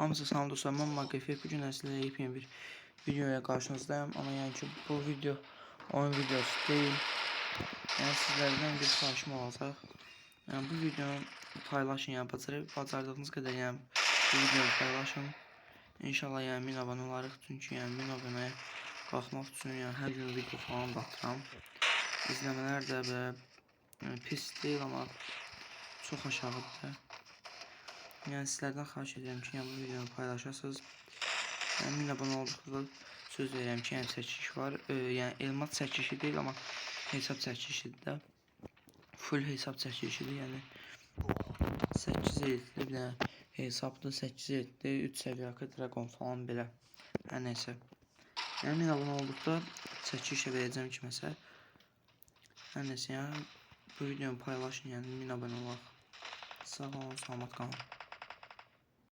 Hamısı salam dostlar, mən Maqefi bu gün sizlə yepyeni bir videoya qarşınızdayım. Amma yəni bu video oyun videosu deyil. Yəni sizlərdən bir xahişim olacaq. Yəni bu videonu paylaşın, yəni bacarı bacardığınız qədər yəni bu videonu paylaşın. İnşallah yəni 1000 abunə olarıq. Çünki yəni 1000 abunəyə qalxmaq üçün yəni hər gün video falan da atıram. İzləmələr də belə yəni, pis deyil amma çox aşağıdır. Yəni sizlərdən xahiş edirəm ki, bu videonu paylaşasınız. Yəni 1000 abunə olduqda söz verirəm ki, yəni çəkiliş var. E, yəni elmat çəkilişi deyil, amma hesab çəkilişidir də. Full hesab çəkilişidir, yəni 8 elitli bir dənə hesabdır, 8 elitli, 3 səviyyəli dragon falan belə. Hər nəysə. Yəni 1000 abunə olduqda çəkilişə verəcəm kiməsə. Hər nəysə, yəni bu videonu paylaşın, yəni 1000 abunə olaq. Sağ olun, salamat qalın.